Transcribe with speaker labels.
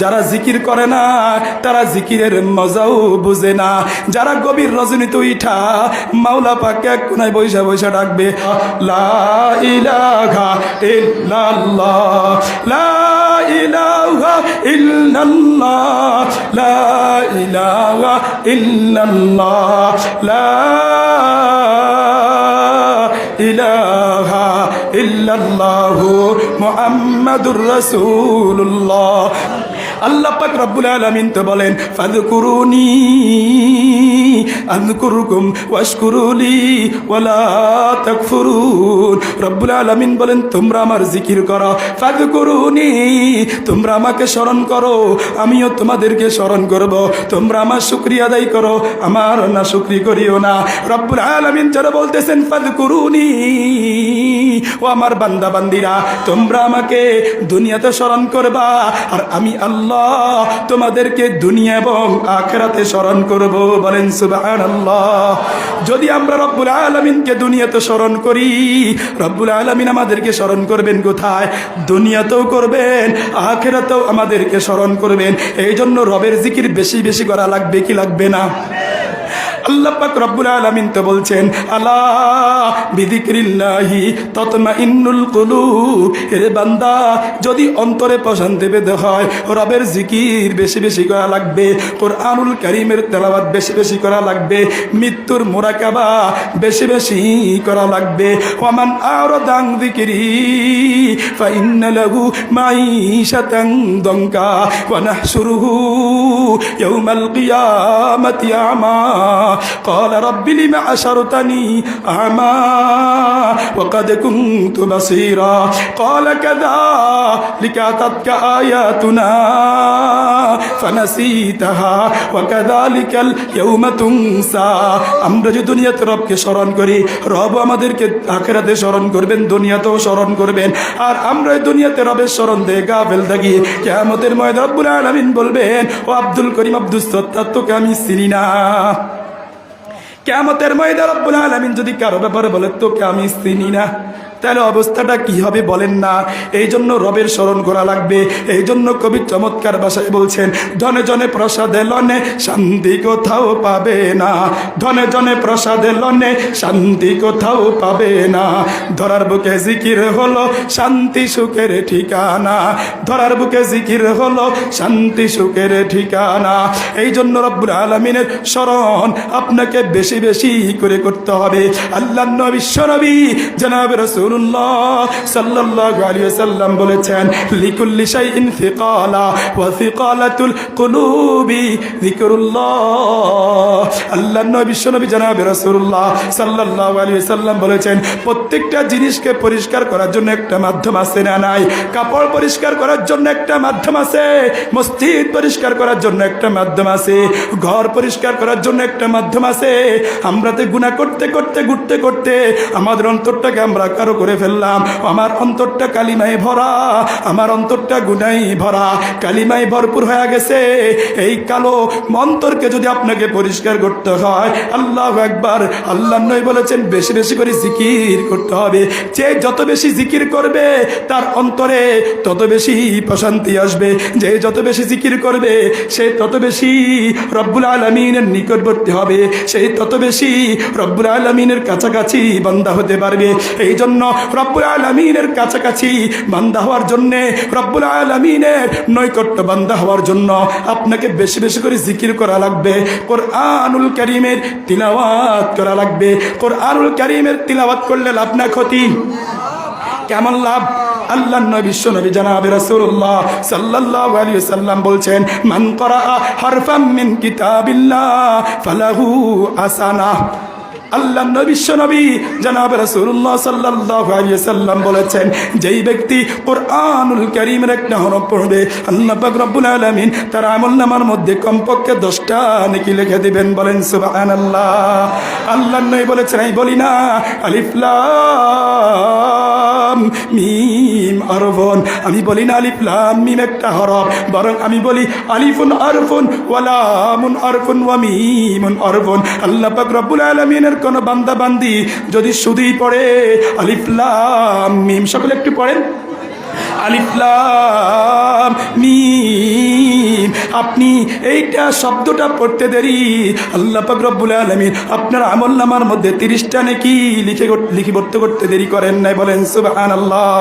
Speaker 1: যারা জিকির করে না, তারা জিকিরের মজাও বুঝে না। যারা গভীর রজনীতে উঠা মাওলা পাকে এক কোনায় বৈশা বৈশা ডাকবে, লা ইলাহা ইল্লাল্লাহ, লা লা লা আল্লাহ পাক রব্বুল আলামিন তো বলেন, ফাযকুরুনি, আযকুরুকুম ওয়াশকুরুলি ওয়ালা তাকফুরুন। রব্বুল আলামিন বলেন, তোমরা আমার জিকির করো। ফাযকুরুনি, তোমরা আমাকে স্মরণ করো। আমিও তোমাদেরকে স্মরণ করব। তোমরা আমার শুকরিয়া আদায় করো। আমার না শুকরি করিও না। রব্বুল আলামিন যারা বলতেছেন, ফাযকুরুনি, ও আমার বান্দা বান্দিরা তোমরা আমাকে দুনিয়াতে স্মরণ করবা। আর আমি আল্লাহ তোমাদেরকে দুনিয়া এবং আখেরাতে স্মরণ করব। বলেন সুবহানাল্লাহ। যদি আমরা রব্বুল আলমিনকে দুনিয়াতে স্মরণ করি, রব্বুল আলমিন আমাদেরকে স্মরণ করবেন কোথায়? দুনিয়াতেও করবেন, আখেরাতেও আমাদেরকে স্মরণ করবেন। এই জন্য রবের জিকির বেশি বেশি করা লাগবে কি লাগবে না? আল্লাহ রব্বুল আলামিন তো বলছেন, আলা বিদিক্রিল্লাহি ততমাইন্নুল কুলুব। এর বান্দা, যদি অন্তরে প্রশান্তি পেতে হয়, রবের জিকির বেশি বেশি করা লাগবে, কোরআনুল কারীমের তেলাবাদ বেশি বেশি করা লাগবে, মৃত্যুর মোরাকাবা বেশি বেশি করা লাগবে। ওয়ামান আরদাং যিকরি ফাইন্না লাহু মাঈশাতান দঙ্কা ওয়া নাহশুরুহু ইয়াউমাল কিয়ামাতি আমা قال رب لم أشرتني أعمى وقد كنت بصيرا قال كذلك أتتك آياتنا فنسيتها وكذلك اليوم تنسى আমরা যে দুনিয়াতে রবকে স্মরণ করি রব আমাদেরকে আখেরাতে স্মরণ করবেন দুনিয়াতেও স্মরণ করবেন আর আমরা এই দুনিয়াতে রবের স্মরণ দিয়ে গাফেল থাকি কেয়ামতের ময়দা রব্বুল আলামিন বলবেন ও আব্দুল করিম আব্দুল সত্তার তোকে আমি চিনি না। কেমতের ময়দা রব্বুল আলামিন যদি কারও ব্যাপারে বলে, তোকে আমি চিনি না তাহলে অবস্থাটা কি হবে বলেন না। এই জন্য রবের স্মরণ করা লাগবে। এই জন্য কবি চমৎকার ভাষায় বলছেন, ধনে জনে প্রসাদে লনে শান্তি কোথাও পাবে না। ধনে জনে প্রসাদে লনে শান্তি কোথাও পাবে না। ধরার বুকে জিকির হলো শান্তি সুখের ঠিকানা। ধরার বুকে জিকির হলো শান্তি সুখের ঠিকানা। এই জন্য রব্বুল আলমিনের স্মরণ আপনাকে বেশি বেশি করে করতে হবে। আল্লাহ নবী জনাব প্রত্যেকটা জিনিসকে পরিষ্কার করার জন্য একটা মাধ্যম আছে না নাই? কাপড় পরিষ্কার করার জন্য একটা মাধ্যম আছে? মসজিদ পরিষ্কার করার জন্য একটা মাধ্যম আছে? ঘর পরিষ্কার করার জন্য একটা মাধ্যম আছে? আমরা তো গুণা করতে করতে, ঘুরতে করতে আমাদের অন্তরটাকে আমরা কারও করে ফেললাম। আমার অন্তরটা কালিমায় ভরা, আমার অন্তরটা গুনাই ভরা, কালিমায় ভরপুর হয়ে গেছে। এই কালো অন্তরকে যদি আপনাকে পরিষ্কার করতে হয়, আল্লাহ একবার আল্লাহ নয় বলেছেন, বেশি বেশি করে জিকির করতে হবে। যে যত বেশি জিকির করবে, তার অন্তরে তত বেশি প্রশান্তি আসবে। যে যত বেশি জিকির করবে, সে তত বেশি রব্বুল আলমিনের নিকটবর্তী হবে। সেই তত বেশি রব্বুল আলমিনের কাছাকাছি বান্দা হতে পারবে। এই জন্য রব্বুল আলমিনের কাছাকাছি বান্দা হওয়ার জন্যে, রব্বুল আলমিনের নৈকট্য বান্দা হওয়ার জন্য আপনাকে বেশি বেশি করে জিকির করা লাগবে, কোরআনুল করিমের তিলাওয়াত করা লাগবে। কোরআনুল করিমের তিলাওয়াত করলে লাভ না ক্ষতি? কেমন লাভ? আল্লাহ বিশ্ব নবী জানাবে রাসূলুল্লাহ সাল্লাল্লাহু আলাইহি সাল্লাম বলছেন, মান করা হারফাম মিন কিতাবিল্লাহ ফালাহু আসানা। আল্লাহ নবিশ্ব নবী জানাব রাসূলুল্লাহ সাল্লাল্লাহু আলাইহি সাল্লাম বলেছেন, যেই ব্যক্তি কোরআনুল কারীমের একটা হরফ পড়বে, আল্লাহ রব্বুল আলামিন তার আমলনামার মধ্যে কমপক্ষে 10টা নেকি লিখে দিবেন, বলেন সুবহানাল্লাহ। আল্লাহ নবী বলেছেন আমি বলি না, আলিফ লাম মিম আরফুন। আমি বলি না আলিফ লাম মিম একটা হরফ, বরং আমি বলি আলিফুন আরফুন ওয়ালামুন আরফুন ওয়া মিমুন আরফুন। আল্লাহ পাক রব্বুল আলামিনের কোন বান্দা বান্দি যদি শুধুই পড়ে আলিফলাম মিম, সকলে একটু পড়েন। আলিফ লাম মিম, আপনি এইটা শব্দটা পড়তে দেরি। আল্লাহ রব্বুল আলমিন আপনার আমল নামার মধ্যে তিরিশটা নাকি লিখে লিখিবদ্ধ করতে দেরি করেন নাই, বলেন সুবাহ আল্লাহ